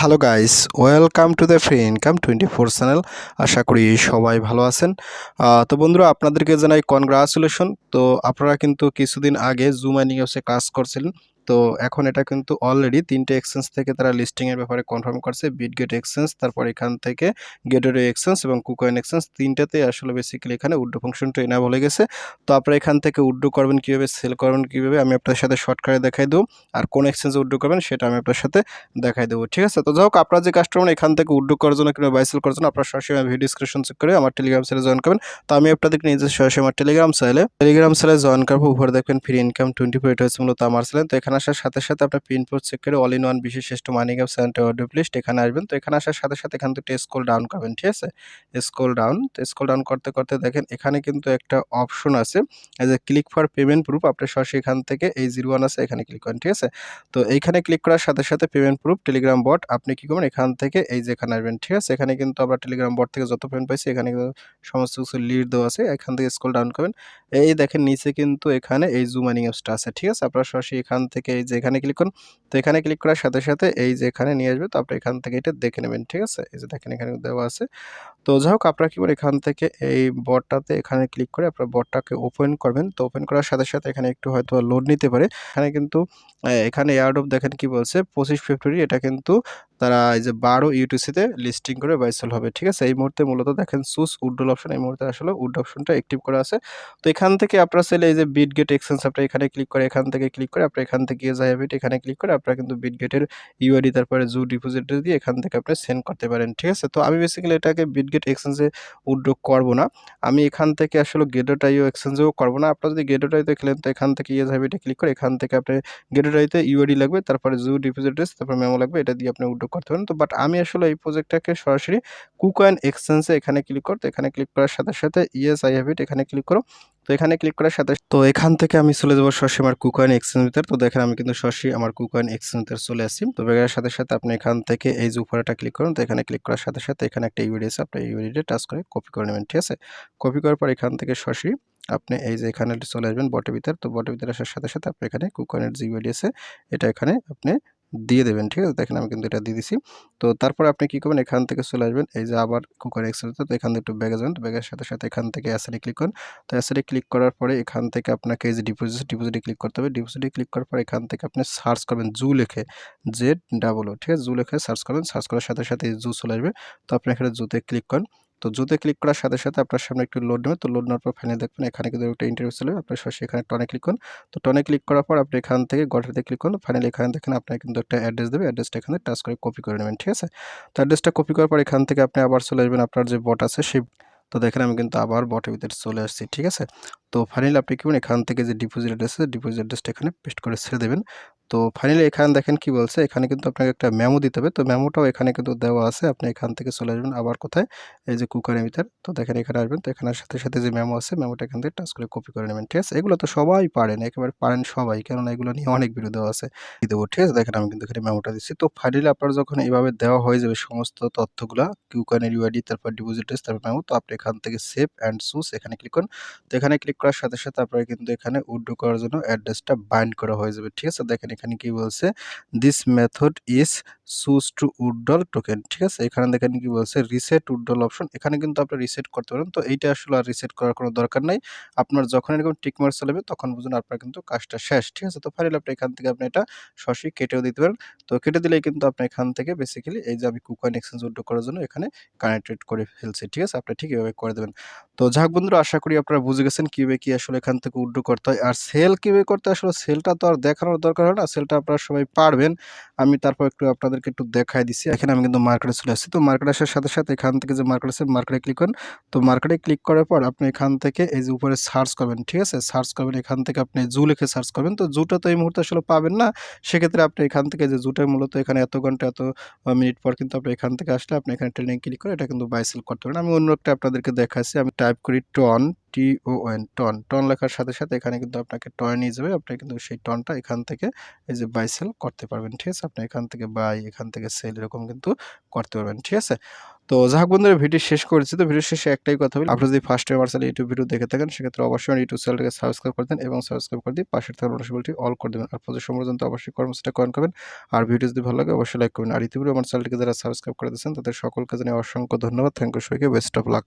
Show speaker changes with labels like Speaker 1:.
Speaker 1: Hello guys, welcome to the free income twenty four channel. আশা করি সবাই ভালো আছেন। তো বন্ধুরা, আপনাদেরকে জানাই কনগ্রাচুলেশন তো আপনারা কিন্তু কিছুদিন আগে জুম অ্যাপসে কাজ করছিলেন। তো এখন এটা কিন্তু অলরেডি তিনটে এক্সচেঞ্জ থেকে তারা লিস্টিংয়ের ব্যাপারে কনফার্ম করছে বিটগেট এক্সচেঞ্জ তারপর এখান থেকে গেটওয়ে এক্সচেঞ্জ এবং কুকয়েন এক্সচেঞ্জ তিনটাতে আসলে বেসিক্যালি এখানে উড্ডো ফাংশনটা এনাবল হয়ে গেছে। তো আপনারা এখান থেকে উড্ডো করবেন কীভাবে সেল করবেন কীভাবে, আমি আপনার সাথে শর্টকাটে দেখাই দেবো। আর কোন এক্সচেঞ্জে উড্ডো করবেন সেটা আমি আপনার সাথে দেখাই দেবো, ঠিক আছে? তো যাই আপনারা যে কাস্টমার এখান থেকে উড্ডো করার জন্য কিংবা বাইসেল করার জন্য আপনার সরাসরি ভিডিও ডিসক্রিপশন চেক করে আমার টেলিগ্রাম চ্যানেলে জয়েন করবেন। তো আমি আপনাদেরকে নিজে সরাসরি আমার টেলিগ্রাম চ্যানেলে টেলিগ্রাম চ্যানেলে জয়েন করব। উপরে দেখবেন ফ্রি ইনকাম টোয়েন্টি ফোর এটা হচ্ছে মূলত আমার চ্যানেল তো এখানে আসার সাথে সাথে আপনার পিনপোর্ট চেক করে অল ইন ওয়ান বিশেষ শ্রেষ্ঠ money gap centre audio playlist এখানে আসবেন। তো এখানে আসার সাথে সাথে এখান থেকে স্কোল ডাউন করবেন, ঠিক আছে? স্কোল ডাউন তো স্কোল ডাউন করতে করতে দেখেন এখানে কিন্তু একটা অপশন আছে। যে ক্লিক ফর পেমেন্ট প্রুফ আপনি সরাসরি এখান থেকে এই জিরো ওয়ান আছে, এখানে ক্লিক করেন, ঠিক আছে? তো এইখানে ক্লিক করার সাথে সাথে পেমেন্ট প্রুফ টেলিগ্রাম বট আপনি কী করবেন? এখান থেকে এই যে এখানে আসবেন, ঠিক আছে? এখানে কিন্তু আমরা টেলিগ্রাম বট থেকে যত পেমেন্ট পাইছি, এখানে কিন্তু সমস্ত কিছু লিড দেওয়া আছে। এখান থেকে স্কোল ডাউন করবেন। এই দেখেন নিচে কিন্তু এখানে এই জুম আইনিং অ্যাপসটা আছে, ঠিক আছে? আপনারা সরাসরি এখান থেকে এই যে এখানে ক্লিক করুন, তো এখানে ক্লিক করার সাথে সাথে এই যে এখানে নিয়ে আসবে, তো আপনি এখান থেকে এটা দেখে নেবেন, ঠিক আছে? এই যে দেখেন এখানে দেওয়া আছে। তো যাই হোক আপনারা কি করে এখান থেকে এই বটটাতে এখানে ক্লিক করে আপনার বটটাকে ওপেন করবেন। তো ওপেন করার সাথে সাথে এখানে একটু হয়তো লোড নিতে পারে। এখানে কিন্তু এখানে এয়ারডোপ দেখেন কি বলছে, পঁচিশ ফেব্রুয়ারি এটা কিন্তু তারা এই যে বারো ইউটিসিতে লিস্টিং করে বাইসেল হবে। ঠিক আছে? এই মুহূর্তে মূলত দেখেন সুস উড্ডল অপশন এই মুহূর্তে আসলে উড অপশনটা অ্যাক্টিভ করা আছে। তো এখান থেকে আপনার চাইলে এই যে বিট গেট এক্সচেঞ্জ আপনি এখানে ক্লিক করে, এখান থেকে ক্লিক করে আপনি এখান থেকে যায় বিট এখানে ক্লিক করে আপনারা কিন্তু বিট গেটের ইউআইডি তারপরে জু ডিপোজিট দিয়ে এখান থেকে আপনি সেন্ড করতে পারেন। ঠিক আছে? তো আমি বেসিক্যালি এটাকে বিটগেট এক্সচেঞ্জে উদ্যোগ করব না। আমি এখান থেকে আসলে গেডোটাইও এক্সচেঞ্জেও করব না। আপনারা যদি গেডোটাইতে খেলেন, তো এখান থেকে ইয়ে যাবে এটা ক্লিক করে এখান থেকে আপনি গেডোটাইতে ইউআইডি লাগবে, তারপরে জু ডিপোজিটেস তারপর মেমো লাগবে, এটা দিয়ে আপনি উদ্যোগ করতে পারেন। তো বাট আমি আসলে এই প্রজেক্টটাকে সরাসরি কুকয়েন এক্সচেঞ্জে এখানে ক্লিক করতে, এখানে ক্লিক করার সাথে সাথে ইয়েস আই হ্যাভ ইট এখানে ক্লিক করো। তো এখানে ক্লিক করার সাথে তো এখান থেকে আমি চলে যাব সরাসরি আমার কুকয়েন এক্সচেঞ্জ ভিতর। তো দেখেন আমি কিন্তু সরাসরি আমার কুকয়েন এক্সচেঞ্জ ভিতর চলে আসছি। তো বেগার সাথে সাথে আপনি এখান থেকে এই যে উপরেটা ক্লিক করুন, তো এখানে ক্লিক করার সাথে সাথে এখানে একটা ইউডি আছে। আপনি ইউডিটা টাচ করে কপি করে নেবেন, ঠিক আছে? কপি করার পর এখান থেকে সরাসরি আপনি এই যে এখানে চলে আসবেন বটের ভিতর। তো বটের ভিতরে আসার সাথে সাথে আপনি এখানে কুকয়েনের যে ইউডি আছে, এটা এখানে আপনি দিয়ে দেবেন, ঠিক আছে? দেখেন আমি কিন্তু এটা দিয়ে দিছি। তো তারপর আপনি কি করবেন? এখান থেকে চলে আসবেন। এই যে আবার কুকার এক্সেল তো এখান থেকে একটু ব্যাগে যাবেন। ব্যাগের সাথে সাথে এখান থেকে অ্যাসেডে ক্লিক করুন। তো অ্যাসেডে ক্লিক করার পরে এখান থেকে আপনাকে এই যে ডিপোজিট ডিপোজিটে ক্লিক করতে হবে। ডিপোজিটে ক্লিক করার পরে এখান থেকে আপনি সার্চ করবেন জু লেখে। জেড ডাবল ও ঠিক আছে? জু লেখে সার্চ করবেন। সার্চ করার সাথে সাথে জু চলে আসবে। তো আপনি এখানে জুতে ক্লিক করেন। তো জুতে ক্লিক করার সাথে সাথে আপনার সামনে একটু লোড নেবে, তো লোড নেওয়ার পর ফাইনালি দেখবেন এখানে কিন্তু একটা ইন্টারভিউ চলে আপনার সরাসরি এখানে টনে ক্লিক করুন। তো টনে ক্লিক করার পর আপনি এখান থেকে গটারিতে ক্লিক করুন। ফাইনালি এখানে দেখেন আপনার কিন্তু একটা অ্যাড্রেস দেবে। অ্যাড্রেসটা এখানে টাচ করে কপি করে নেবেন, ঠিক আছে? তো অ্যাড্রেসটা কপি করার পর এখান থেকে আপনি আবার চলে আসবেন, আপনার যে বট আছে সেই তো দেখেন আমি কিন্তু আবার বটের ভিতরে চলে আসছি, ঠিক আছে? তো ফাইনালি আপনি কি এখান থেকে যে ডিপোজিট অ্যাড্রেস আছে ডিপোজিট অ্যাড্রেসটা এখানে পেস্ট করে ছেড়ে দেবেন। তো ফাইনালি এখানে দেখেন কি বলছে? এখানে কিন্তু আপনাকে একটা মেমো দিতে হবে। তো মেমোটাও এখানে কিন্তু দেওয়া আছে। আপনি এখান থেকে চলে আসবেন আবার কোথায়? এই যে কুকারের ভিতর। তো দেখেন এখানে আসবেন। তো এখানে সাথে সাথে যে মেমো আছে মেমোটা এখান থেকে টাচ করে কপি করে নেবেন। ঠিক আছে? এগুলো তো সবাই পারেন। একেবারে পারেন সবাই। কেননা এগুলো নিয়ে অনেক ভিডিও দেওয়া আছে। দেবো, ঠিক আছে? দেখেন আমি কিন্তু এখানে মেমোটা দিচ্ছি। তো ফাইনালি আপনার যখন এইভাবে দেওয়া হয়ে যাবে সমস্ত তথ্যগুলো কিউকানের ইউআইডি তারপর ডিপোজিটার্স তারপর মেমো তো আপনি এখান থেকে সেভ অ্যান্ড সুস এখানে ক্লিক করুন। তো এখানে ক্লিক করার সাথে সাথে আপনার কিন্তু এখানে উড্ডো করার জন্য অ্যাড্রেসটা বাইন্ড করা হয়ে যাবে। ঠিক আছে? দেখেন এখানে কি বলছে দিস মেথড ইজ সুস টু উড্ডল টোকেন ঠিক আছে? এখানে দেখেন কি বলছে রিসেট উড্ডল অপশন এখানে কিন্তু আপনি রিসেট করতে পারেন। তো এইটা আসলে আর রিসেট করার কোনো দরকার নাই। আপনার যখন এরকম টিকমার চলবে, তখন বুঝুন আপনার কিন্তু কাজটা শেষ। ঠিক আছে? তো ফাইনালি আপনি এখান থেকে আপনি এটা সরাসরি কেটেও দিতে পারেন। তো কেটে দিলেই কিন্তু আপনি এখান থেকে বেসিক্যালি এই যে আমি কুকয়েন এক্সচেঞ্জ উড্ডো করার জন্য এখানে কানেক্টেড করে ফেলছি। ঠিক আছে? আপনি ঠিক এভাবে করে দেবেন। তো যাক বন্ধুরা, আশা করি আপনারা বুঝে গেছেন কীভাবে কি আসলে এখান থেকে উড্ডো করতে হয়। আর সেল কীভাবে করতে আসলে সেলটা তো আর দেখানোর দরকার হয় না। সেলটা আপনারা সবাই পারবেন। আমি তারপর একটু আপনাদেরকে একটু দেখাই দিচ্ছি এখানে আমি কিন্তু মার্কেটে চলে আসছি। তো মার্কেটে আসার সাথে সাথে এখান থেকে যে মার্কেট আছে মার্কেটে ক্লিক করুন। তো মার্কেটে ক্লিক করার পর আপনি এখান থেকে এই যে উপরে সার্চ করবেন, ঠিক আছে? সার্চ করবেন, এখান থেকে আপনি জু লিখে সার্চ করবেন। তো জুটা তো এই মুহূর্তে আসলে পাবেন না। সেক্ষেত্রে আপনি এখান থেকে যে জুটা মূলত এখানে এত ঘণ্টা, এত মিনিট পর কিন্তু আপনি এখান থেকে আসলে আপনি এখানে ট্রেনিং ক্লিক করে এটা কিন্তু বাই সেল করতে পারেন। আমি অন্য একটা আপনাদেরকে দেখাচ্ছি আমি টাইপ করি ton T O N ton ton লেখার সাথে সাথে এখানে কিন্তু আপনাকে টয় নিয়ে যাবে। আপনি কিন্তু সেই টনটা এখান থেকে এই যে বাই সেল করতে পারবেন, ঠিক আছে? আপনি এখান থেকে বাই এখান থেকে সেল এরকম কিন্তু করতে পারবেন, ঠিক আছে? তো যাই হোক বন্ধুরা ভিডিও শেষ করেছি তো। ভিডিও শেষে একটাই কথা বলি, আপনি যদি ফার্স্ট টাইম আমার ইউটিউব ভিডিও দেখে থাকেন, সেক্ষেত্রে অবশ্যই ইউটিউব চ্যানেলটাকে সাবস্ক্রাইব করে দেন এবং সাবস্ক্রাইব করে দিয়ে পাশের থাকা নোটিফিকেশনটি অল করে দেবেন। আর সময় পর্যন্ত অবশ্যই কর্মসূচিটা কয়েন করবেন আর ভিডিও যদি ভালো লাগে, অবশ্যই লাইক করবেন। আর ইতিপূর্বে আমার চ্যানেলটিকে যারা সাবস্ক্রাইব করে দিয়েছেন, তাদের সকলকে জানিয়ে অসংখ্য ধন্যবাদ। থ্যাংক ইউ সবাইকে বেস্ট অফ লাক